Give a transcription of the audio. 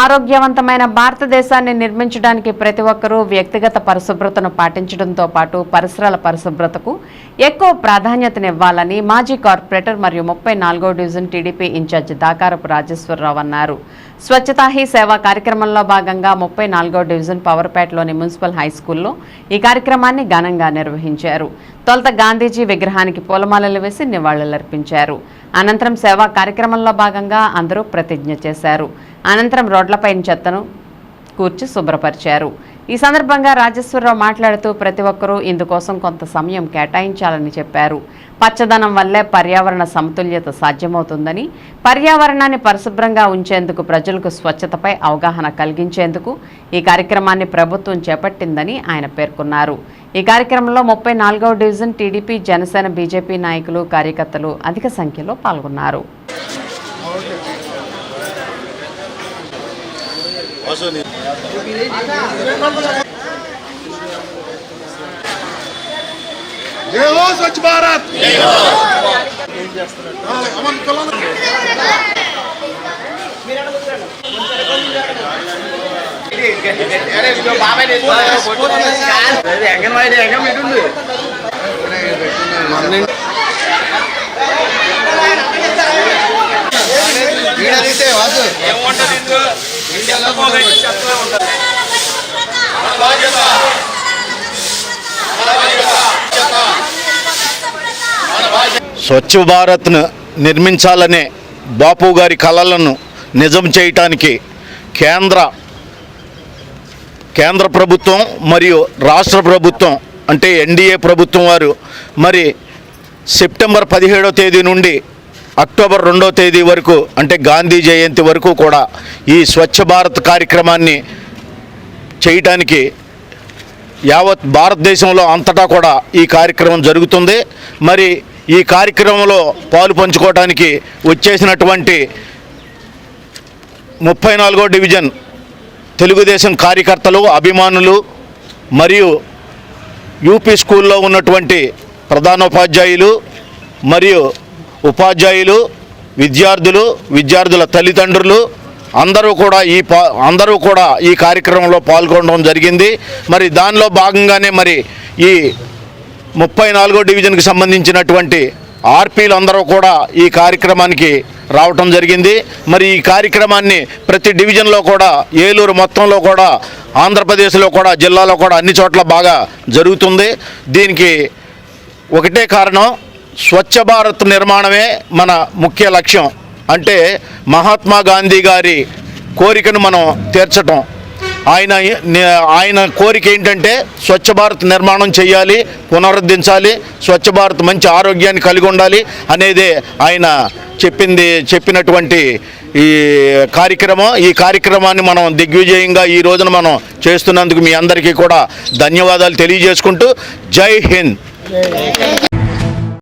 ఆరోగ్యవంతమైన భారతదేశాన్ని నిర్మించడానికి ప్రతి ఒక్కరూ వ్యక్తిగత పరిశుభ్రతను పాటించడంతో పాటు పరిసరాల పరిశుభ్రతకు ఎక్కువ ప్రాధాన్యతనివ్వాలని మాజీ కార్పొరేటర్ మరియు ముప్పై నాలుగో division TDP in charge Dakarapu Rajeswararao అన్నారు. స్వచ్ఛతా హీ సేవా కార్యక్రమంలో భాగంగా ముప్పై నాలుగో డివిజన్ పవర్పేటలోని మున్సిపల్ హై స్కూల్లో ఈ కార్యక్రమాన్ని ఘనంగా నిర్వహించారు. తొలుత గాంధీజీ విగ్రహానికి పూలమాలలు వేసి నివాళులర్పించారు. అనంతరం సేవా కార్యక్రమంలో భాగంగా అందరూ ప్రతిజ్ఞ చేశారు. అనంతరం రోడ్లపైన చెత్తను కూర్చి శుభ్రపరిచారు. ఈ సందర్భంగా రాజేశ్వరరావు మాట్లాడుతూ ప్రతి ఒక్కరూ ఇందుకోసం కొంత సమయం కేటాయించాలని చెప్పారు. పచ్చదనం వల్లే పర్యావరణ సమతుల్యత సాధ్యమవుతుందని పర్యావరణాన్ని పరిశుభ్రంగా ఉంచేందుకు ప్రజలకు స్వచ్ఛతపై అవగాహన కలిగించేందుకు ఈ కార్యక్రమాన్ని ప్రభుత్వం చేపట్టిందని ఆయన పేర్కొన్నారు. ఈ కార్యక్రమంలో ముప్పై నాలుగవ డివిజన్ టీడీపీ జనసేన బీజేపీ నాయకులు కార్యకర్తలు అధిక సంఖ్యలో పాల్గొన్నారు. జై హో స్వచ్ఛ భారత్ అంగన్వాడీ అంగం ఎటుండు వాసు స్వచ్ఛ భారత్ను నిర్మించాలనే బాపు గారి కలలను నిజం చేయటానికి కేంద్ర కేంద్ర ప్రభుత్వం మరియు రాష్ట్ర ప్రభుత్వం అంటే ఎన్డీఏ ప్రభుత్వం వారు మరి సెప్టెంబర్ పదిహేడో తేదీ నుండి అక్టోబర్ రెండో తేదీ వరకు అంటే గాంధీ జయంతి వరకు కూడా ఈ స్వచ్ఛ భారత్ కార్యక్రమాన్ని చేయటానికి యావత్ భారతదేశంలో అంతటా కూడా ఈ కార్యక్రమం జరుగుతుంది. మరి ఈ కార్యక్రమంలో పాలు పంచుకోవడానికి వచ్చేసినటువంటి ముప్పై నాలుగో డివిజన్ తెలుగుదేశం కార్యకర్తలు అభిమానులు మరియు యూపీ స్కూల్లో ఉన్నటువంటి ప్రధానోపాధ్యాయులు మరియు ఉపాధ్యాయులు విద్యార్థులు విద్యార్థుల తల్లిదండ్రులు అందరూ కూడా ఈ పా అందరూ కూడా ఈ కార్యక్రమంలో పాల్గొనడం జరిగింది. మరి దానిలో భాగంగానే మరి ఈ ముప్పై నాలుగో డివిజన్కి సంబంధించినటువంటి ఆర్పీలు అందరూ కూడా ఈ కార్యక్రమానికి రావటం జరిగింది. మరి ఈ కార్యక్రమాన్ని ప్రతి డివిజన్లో కూడా ఏలూరు మొత్తంలో కూడా ఆంధ్రప్రదేశ్లో కూడా జిల్లాలో కూడా అన్ని చోట్ల బాగా జరుగుతుంది. దీనికి ఒకటే కారణం స్వచ్ఛ భారత్ నిర్మాణమే మన ముఖ్య లక్ష్యం. అంటే మహాత్మా గాంధీ గారి కోరికను మనం తీర్చటం. ఆయన ఆయన కోరిక ఏంటంటే స్వచ్ఛ భారత్ నిర్మాణం చేయాలి పునరుద్ధరించాలి స్వచ్ఛ భారత్ మంచి ఆరోగ్యాన్ని కలిగి ఉండాలి అనేదే ఆయన చెప్పింది చెప్పినటువంటి ఈ కార్యక్రమం. ఈ కార్యక్రమాన్ని మనం దిగ్విజయంగా ఈ రోజున మనం చేస్తున్నందుకు మీ అందరికీ కూడా ధన్యవాదాలు తెలియజేసుకుంటూ జై హింద్.